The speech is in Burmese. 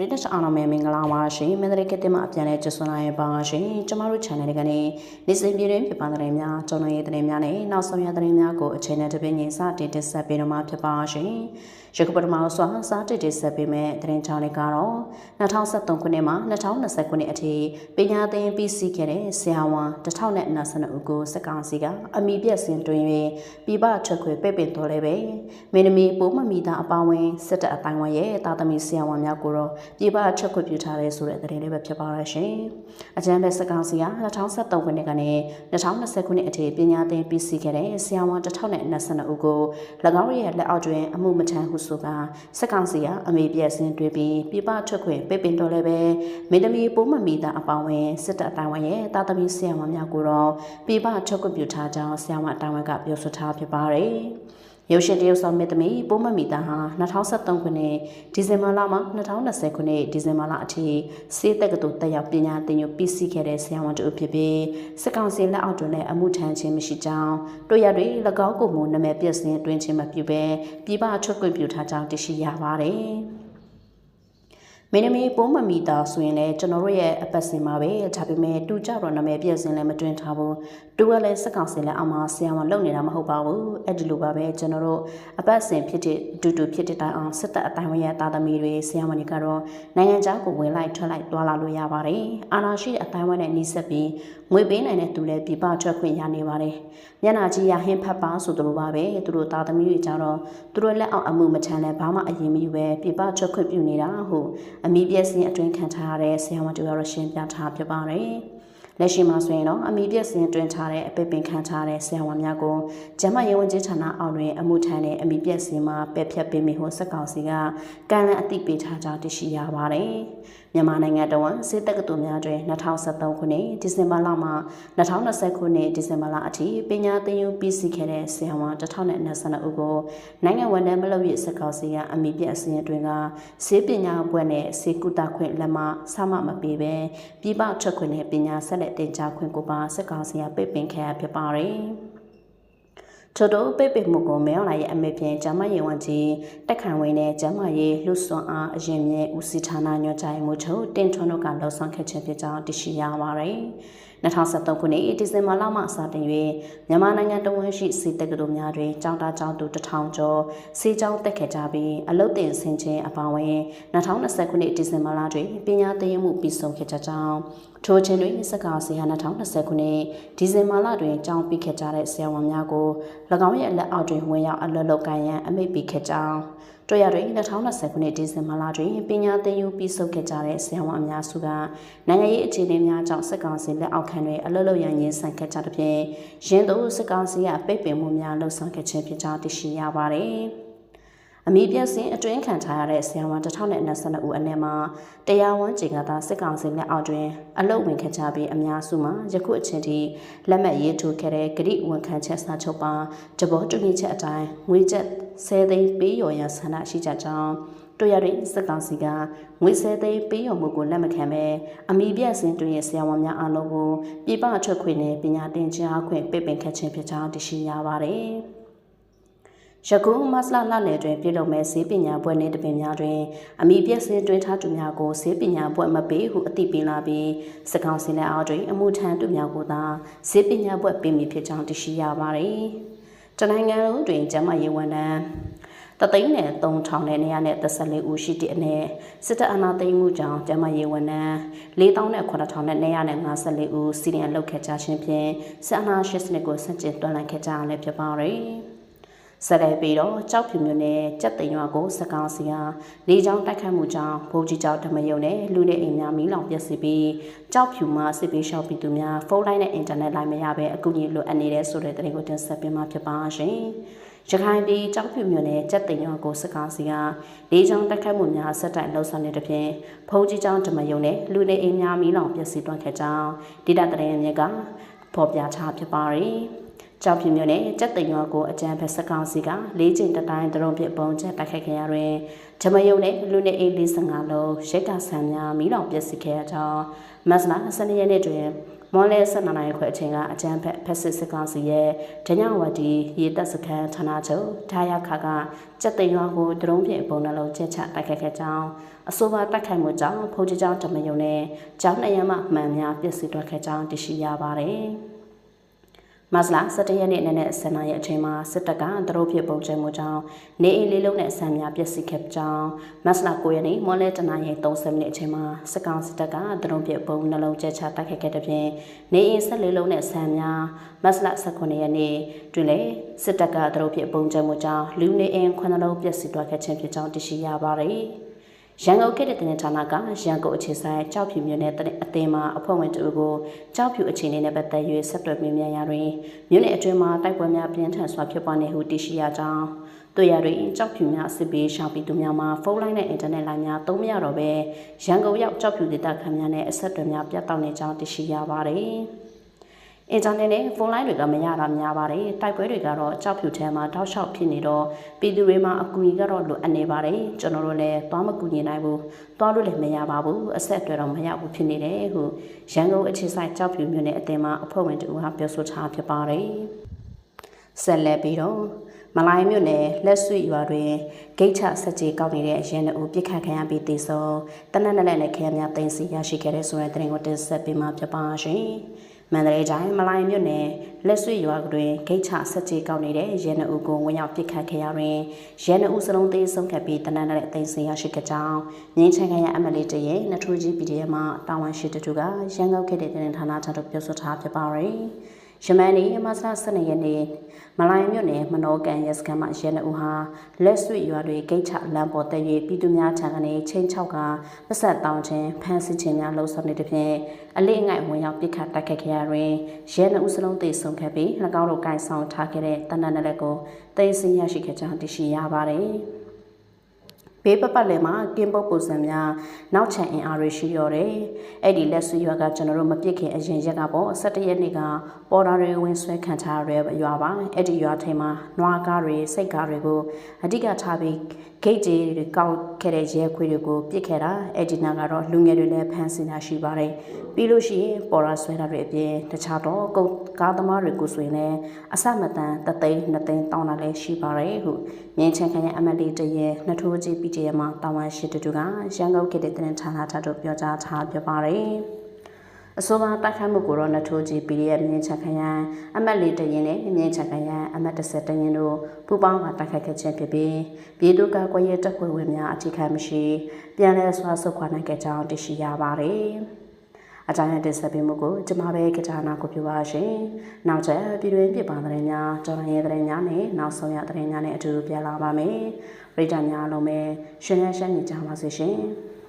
ရီဒတ်အားလုံးပဲမင်္ဂလာပါရှင်မန္တလေးကတိမအပြန်လဲကျဆွန်လာရဲ့ပါရှင်ကျမတို့ channel ကနေနေ့စဉ်ပြည်တွင်းပြပသတင်းများကျွန်တော်ရဲ့သတင်းများနဲ့နောက်ဆုံးရသတင်းများကိုအချိန်နဲ့တပြည့်ညီစတင်တင်ဆက်ပေးတော့မှာဖြစ်ပါရှင်ရခုပထမဆုံးစတင်တင်ဆက်ပေးမယ့်သတင်းချောင်းလေးကတော့2023ခုနှစ်မှ2020ခုနှစ်အထိပညာသင်ပြီးစီးခဲ့တဲ့ဆရာဝန်1022ဦးကိုစက်ကောင်စီကအမိပြက်စင်တွင်၍ပြပထွက်ခွေပိတ်ပင်တော်လဲပဲမင်းသမီးပိုးမမီတာအပေါင်းဝင်စစ်တပ်အတိုင်းဝမ်ရဲ့တာသမီဆရာဝန်များကိုတော့ပြပထွက်ခွေပြုထားတယ်ဆိုတဲ့သတင်းလေးပဲဖြစ်ပါရရှင်။အကြံပဲစက်ကောင်စီက2023ခုနှစ်ကနေ2020ခုနှစ်အထိပညာသင်ပြီးစီးခဲ့တဲ့ဆရာဝန်1022ဦးကို၎င်းရဲ့လက်အောက်တွင်အမှုမထမ်းဟုဆိုကစက်ကောင်စီကအမေပြက်စင်တွေ့ပြီးပြပထွက်ခွေပိတ်ပင်တော်လဲပဲမင်းသမီးပိုးမမီတာအပေါင်းဝင်စစ်တပ်အတိုင်းဝမ်ရဲ့တာသမီဆရာဝန်များကိုတော့ပြပထွက်ခွေပြုထားကြောင်းဆရာဝန်အတိုင်းဝမ်ကပြောဆိုထားဖြစ်ပါတယ်။ ရုပ်ရှင်တရုပ်ဆောင်မြတ်သမီးပိုးမမီတာဟာ2023ခုနှစ်ဒီဇင်ဘာလမှ2020ခုနှစ်ဒီဇင်ဘာလအထိစေးတက်ကတူတက်ရောက်ပညာသင်ယူပြီးစီးခဲ့တဲ့ဆရာဝန်တူဖြစ်ပြီးစစ်ကောင်စီလက်အောက်တွင်လည်းအမှုထမ်းခြင်းမရှိကြောင်းတို့ရတွေ၎င်းကိုမှုနာမည်ပြည့်စင်တွင်ခြင်းမပြုဘဲပြည်ပထွက်ခွင့်ပြုထားကြောင်းသိရှိရပါတယ်။မင်းနမီပိုးမမီတာဆိုရင်လည်းကျွန်တော်တို့ရဲ့အပတ်စဉ်မှာပဲဒါပေမဲ့တူကြတော့နာမည်ပြည့်စင်လည်းမတွင်ထားဘူးတူကလည်းစက်ကောင်စင်လည်းအမှားဆရာမလုပ်နေတာမဟုတ်ပါဘူးအဲ့ဒီလိုပါပဲကျွန်တော်တို့အပတ်စဉ်ဖြစ်တဲ့အတူတူဖြစ်တဲ့တိုင်အောင်စစ်တပ်အတိုင်းဝရဲ့တာသမီတွေဆရာမတွေကတော့နိုင်ငံခြားကိုဝင်လိုက်ထွက်လိုက်တွာလာလို့ရပါတယ်အာနာရှိအတိုင်းဝနဲ့နှီးဆက်ပြီးငွေပေးနိုင်တဲ့သူလည်းပြပထွက်ခွင့်ရနေပါတယ်မျက်နာကြီးရဟင်းဖတ်ပါဆိုတို့လိုပါပဲသူတို့တာသမီတွေကြတော့သူတို့လက်အောက်အမှုမချမ်းလဲဘာမှအရင်မယူပဲပြပထွက်ခွင့်ပြုနေတာဟုတ်အမိပြည့်စင်အတွင်းခံထားရတဲ့ဆရာဝန်တူရောရှင်းပြထားဖြစ်ပါတယ်။ လက်ရှိမှာဆိုရင်တော့အမိပြည့်စင်တွင်ထားတဲ့အပိပင်ခံထားတဲ့ဆရာဝန်များကိုကျမရေဝန်ကြီးဌာနအောက်တွင်အမှုထမ်းတဲ့အမိပြည့်စင်မှာပယ်ဖြတ်ပေးမိဟုစက်ကောင်စီကကန့်လန့်အသိပေးထားကြောင်းသိရှိရပါတယ်။ မြန်မာနိုင်ငံတော်ဝန်စစ်တပ်ကတူများတွင်2023ခုနှစ်ဒီဇင်ဘာလမှ2020ခုနှစ်ဒီဇင်ဘာလအထိပညာသင်ယူပြီးစီးခဲ့တဲ့ဆရာဝန်1022ဦးကိုနိုင်ငံဝန်ထမ်းမလုပ်ရစကောက်စီကအမိပြအစင်းအတွင်းကဆေးပညာဘွဲ့နဲ့ဆေးကုသခွင့်လက်မဆမမပေးပဲပြည်ပထွက်ခွင့်နဲ့ပညာဆက်လက်တင်ကြားခွင့်ကိုပါစကောက်စီကပိတ်ပင်ခဲ့ရဖြစ်ပါတယ်။ ထို့သောပိတ်ပင်မှုကိုမဲအောင်လာရဲ့အမေဖြင့်ကျမရေဝန်ကြီးတက်ခံဝင်းနဲ့ကျမရေလှစွန်အားအရင်မြဲဦးစီးဌာနညွှန်ကြားမှုချုပ်တင်ထွန်းတို့ကလှောက်ဆောင်ခဲ့ခြင်းဖြစ်ကြောင်းသိရှိရပါတယ်။ 2023ခုနှစ်ဒီဇင်ဘာလမှစတင်၍မြန်မာနိုင်ငံတဝန်းရှိစီတက္ကသိုလ်များတွင်ကျောင်းသားကျောင်းသူ1000ကျော်စီကျောင်းတက်ခဲ့ကြပြီးအလုတ်တင်ဆင်ခြင်းအပါအဝင်2020ခုနှစ်ဒီဇင်ဘာလတွင်ပညာသင်ယူမှုပြီးဆုံးခဲ့ကြကြောင်းထိုချိန်တွင်စက္ကာစီဟာ2020ခုနှစ်ဒီဇင်ဘာလတွင်ကျောင်းပြီးခဲ့ကြတဲ့ဆရာဝန်များကို၎င်းရဲ့လက်အောက်တွင်ဝင်ရောက်အလွတ်လောက်ကန်ရန်အမိန့်ပေးခဲ့ကြောင်း တွေ့ရတွင်2020ခုနှစ်ဒီဇင်ဘာလတွင်ပညာသင်ယူပြီးဆုံးခဲ့ကြတဲ့ဆရာဝန်အများစုကနိုင်ငံရေးအခြေအနေများကြောင့်စစ်ကောင်စီလက်အောက်ခံတွင်အလွတ်လောက်ရန်ရင်းဆန်ခဲ့ကြသဖြင့်ရင်းတို့စစ်ကောင်စီကပိတ်ပင်မှုများလှုံ့ဆော်ခဲ့ခြင်းဖြစ်ကြောင်းသိရှိရပါသည် အမိပြစင်အတွင်းခံထားရတဲ့ဆရာဝန်1022ဦးအနက်မှာတရားဝန်ကြေကသာစစ်ကောင်စီလက်အောက်တွင်အလုတ်ဝင်ခဲ့ကြပြီးအများစုမှာယခုအချိန်ထိလက်မှတ်ရေးထိုးခဲ့တဲ့ဂရိဝန်ခံချက်စာချုပ်ပါတဘောတူညီချက်အတိုင်းငွေကျပ်10သိန်းပေးရော်ရန်ဆန္ဒရှိကြကြောင်းတို့ရတဲ့စစ်ကောင်စီကငွေ10သိန်းပေးရော်မှုကိုလက်မခံဘဲအမိပြစင်တွင်ရဲ့ဆရာဝန်များအားလုံးကိုပြပထွက်ခွင့်နဲ့ပညာသင်ကြားခွင့်ပိတ်ပင်ခတ်ခြင်းဖြစ်ကြောင်းသိရှိရပါတယ်။ ယခုမဆလာလနယ်တွင်ပြုလုပ်မဲ့ဈေးပညာဘွဲ့နှင့်တပင်များတွင်အမိပြည့်စင်တွင်ထားသူများကိုဈေးပညာဘွဲ့မပေးဟုအသိပေးလာပြီးစကောင်စင်တဲ့အားတွင်အမှုထမ်းသူများကိုသာဈေးပညာဘွဲ့ပေးမည်ဖြစ်ကြောင်းသိရှိရပါသည်။တနိုင်ငံလုံးတွင်ကျမရေးဝန်ထမ်းတသိန်းနဲ့3000နဲ့နေရာနဲ့34ဦးရှိတဲ့အနည်းစစ်တပ်အာဏာသိမ်းမှုကြောင့်ကျမရေးဝန်ထမ်း4000နဲ့9000နဲ့နေရာနဲ့54ဦးစီရင်လောက်ခဲ့ကြခြင်းဖြင့်စစ်အာဏာရှင်စနစ်ကိုဆန့်ကျင်တွန်းလှန်ခဲ့ကြရလည်းဖြစ်ပါရယ်။ ဆက်လက်ပြီးတော့ကြောက်ဖြူမြို့နယ်ကြက်သိမ်ရွာကိုစကားစီဟာလေကြောင်းတိုက်ခတ်မှုကြောင့်ဘိုးကြီးကျောက်ဓမယုံနဲ့လူနေအိမ်များမီးလောင်ပျက်စီးပြီးကြောက်ဖြူမှာစစ်ပေးရှောက်ပြီးသူများဖုန်းလိုင်းနဲ့အင်တာနက်လိုင်းမရဘဲအကူအညီလိုအပ်နေတဲ့ဆိုတဲ့သတင်းကိုတင်ဆက်ပေးမှာဖြစ်ပါရှင်။ရခိုင်ပြည်ကြောက်ဖြူမြို့နယ်ကြက်သိမ်ရွာကိုစကားစီဟာလေကြောင်းတိုက်ခတ်မှုများဆက်တိုက်လှုပ်ဆောင်နေတဲ့ဖြင့်ဘုံကြီးကျောင်းဓမယုံနဲ့လူနေအိမ်များမီးလောင်ပျက်စီးသွားခဲ့ကြောင်းဒေတာသတင်းမြစ်ကဖော်ပြထားဖြစ်ပါရယ်။ ကြောက်ဖြူမြို့နယ်ကြက်သိမ်ရွာကိုအကြံဖက်စကောင်စီကလေးကျင်တတိုင်းတရုံပြပုံချက်တိုက်ခိုက်ခဲ့ရတွင်ဂျမယုံနဲ့လူနေအိမ်45လုံးရိတ်ကဆန်များမိလောင်ပျက်စီးခဲ့ရကြောင်းမတ်လ12ရက်နေ့တွင်မော်လဲ12နိုင်ခွဲအချိန်ကအကြမ်းဖက်ဖက်စစ်စစ်ကောင်စီရဲ့ဒညဝတီရေတပ်စခန်းဌာနချုပ်ဒါရခါကစက်သိမ်းရွာကိုဒရုန်းဖြင့်ပုံနှလုံးကျက်ချတိုက်ခိုက်ခဲ့ကြောင်းအဆိုပါတိုက်ခိုက်မှုကြောင့်ဖုန်ကြီးကျောင်းတမယုံနဲ့ကျောင်းနှစ်ရမမှန်များပျက်စီးသွားခဲ့ကြောင်းသိရှိရပါတယ်။ မတ်လ17ရက်နေ့နေ့နဲ့10နာရီအချိန်မှာစစ်တပ်ကသူတို့ဖြစ်ပုံကျမှုကြောင့်နေအိမ်လေးလုံးနဲ့ဆံများပျက်စီးခဲ့ကြောင်းမတ်လ9ရက်နေ့မွန်လဲတနာရီ30မိနစ်အချိန်မှာစစ်ကောင်စစ်တပ်ကသူတို့ဖြစ်ပုံနှလုံးကျချတိုက်ခိုက်ခဲ့တဲ့ဖြင့်နေအိမ်14လုံးနဲ့ဆံများမတ်လ18ရက်နေ့တွင်လည်းစစ်တပ်ကသူတို့ဖြစ်ပုံကျမှုကြောင့်လူနေအိမ်9လုံးပျက်စီးသွားခဲ့ခြင်းဖြစ်ကြောင်းသိရှိရပါတယ်။ ရန်ကုန်ခေတ်တဲ့တင်ဌာနကရန်ကုန်အခြေဆိုင်ကြောက်ဖြူမြို့နယ်အသင်းမှအဖွဲ့ဝင်တူကိုကြောက်ဖြူအခြေအနေနဲ့ပတ်သက်၍ဆက်သွယ်မြင်မြန်ရာတွင်မြို့နယ်အတွင်းမှာတိုက်ပွဲများပြင်းထန်စွာဖြစ်ပွားနေဟုသိရှိရကြောင်းတွေ့ရတွင်ကြောက်ဖြူများစစ်ပေးရှောင်ပြီးသူများမှာဖုန်းလိုင်းနဲ့အင်တာနက်လိုင်းများသုံးမရတော့ဘဲရန်ကုန်ရောက်ကြောက်ဖြူဒေသခံများနဲ့အဆက်အသွယ်များပြတ်တောက်နေကြောင်းသိရှိရပါတယ်။ အင်တာနက်နဲ့ဖုန်းလိုင်းတွေကမရတာများပါတယ်တိုက်ပွဲတွေကတော့ကြောက်ဖြူထဲမှာတောက်လျှောက်ဖြစ်နေတော့ပြည်သူတွေမှာအကူအညီကတော့လိုအပ်နေပါတယ်ကျွန်တော်တို့လည်းသွားမကူညီနိုင်ဘူးသွားလို့လည်းမရပါဘူးအဆက်အသွယ်တော့မရဘူးဖြစ်နေတယ်ဟုရန်ကုန်အခြေဆိုင်ကြောက်ဖြူမြို့နယ်အသင်းမှအဖွဲ့ဝင်တူကပြောဆိုထားဖြစ်ပါတယ်ဆက်လက်ပြီးတော့မလိုင်းမြို့နယ်လက်ဆွေရွာတွင်ဂိတ်ချဆက်ကြေကောက်နေတဲ့ရဲနှုတ်ပြစ်ခတ်ခံရပြီးတေဆုံးတနက်နက်နဲ့ခဲများတင်စီရရှိခဲ့တဲ့ဆိုတဲ့တဲ့ရင်ကိုတင်ဆက်ပေးမှာဖြစ်ပါရှင်။ မန္တလေးတိုင်းမလိုင်မြို့နယ်လက်ဆွေရွာတွင်ဂိတ်ချဆက်ကြေကောက်နေတဲ့ရဲနှုတ်ကိုဝင်ရောက်ပစ်ခတ်ခဲ့ရတွင်ရဲနှုတ်စလုံးသေးဆုံးခဲ့ပြီးတနက်နဲ့အသိစိန်ရရှိခဲ့ကြောင်းငင်းချန်ခရအမလီတရဲ့နထူကြီး PDF မှတာဝန်ရှိသူကရန်ကုန်ခေတ်တဲ့တင်ဌာနထပ်ပြောဆိုထားဖြစ်ပါရယ် ယမန်နီမဆာ12ရက်နေ့မလိုင်မြို့နယ်မနောကန်ရဲစခန်းမှာရဲနှုတ်ဟာလက်ဆွေရွာတွေဂိတ်ချလမ်းပေါ်တက်၍ပြည်သူများထံကနေချင်းချောက်ကပတ်ဆက်တောင်းခြင်းဖမ်းဆီးခြင်းများလှုပ်ဆောင်နေတဲ့ဖြင့်အလေးအငိုက်ဝင်ရောက်ပစ်ခတ်တိုက်ခိုက်ခဲ့ရတွင်ရဲနှုတ်စလုံးသေဆုံးခဲ့ပြီး၎င်းတို့ကင်ဆောင်ထားခဲ့တဲ့တနက်နယ်ကိုသိသိရရှိခဲ့ကြောင်းသိရှိရပါတယ်။ ဘေးပပတ်လည်မှာကင်းပုတ်ပုံစံများနောက်ချန်အင်အားတွေရှိရောတယ်။အဲ့ဒီလက်ဆွေရွာကကျွန်တော်တို့မပြစ်ခင်အရင်ရက်ကပေါ့17ရက်နေ့ကပေါ်တာတွေဝင်ဆွဲခံထားရတဲ့ရွာပါ။အဲ့ဒီရွာထိန်မှာနွားကားတွေစိတ်ကားတွေကိုအဓိကထားပြီး ဂိတ်ကြီးတွေကောက်ခဲ့တဲ့ရဲခွေးတွေကိုပြစ်ခဲ့တာအဲ့ဒီနာကတော့လူငယ်တွေလည်းဖမ်းဆီးတာရှိပါတယ်။ပြီးလို့ရှိရင်ပေါ်တာဆွဲတာတွေအပြင်တခြားတော့ကုန်ကားသမားတွေကိုဆိုရင်လည်းအစမတန်တသိန်းနှစ်သိန်းတောင်းတာလည်းရှိပါတယ်ဟုမြင်းချန်ခရိုင်အမတ်လေးတရဲနှစ်ထိုးကြီး PJ မှာတာဝန်ရှိသူကရန်ကုန်ခေတ်တဲ့တင်ဌာနထပ်တို့ပြောကြားထားပြပါတယ်။ အဆိုပါတိုက်ခိုက်မှုကိုတော့နထိုးကြီး PDF မြင်းချခရိုင်အမတ်လေးတရင်နဲ့မြင်းချခရိုင်အမတ်30တရင်တို့ပူးပေါင်းကတိုက်ခိုက်ခဲ့ခြင်းဖြစ်ပြီးပြည်သူ့ကာကွယ်ရေးတပ်ဖွဲ့ဝင်များအထိခိုက်မရှိပြန်လည်ဆွာဆုတ်ခွာနိုင်ခဲ့ကြောင်းသိရှိရပါတယ်။အကြမ်းရတဲ့ဆက်ပေးမှုကိုကျမပဲကြကြနာကိုပြပါရှင်။နောက်ချက်ပြည်တွင်းပြည်ပသတင်းများကြော်ရရဲ့သတင်းများနဲ့နောက်ဆုံးရသတင်းများနဲ့အတူပြန်လာပါမယ်။ပရိသတ်များလုံးပဲရှင်ရရှမ်းနေကြပါစေရှင်။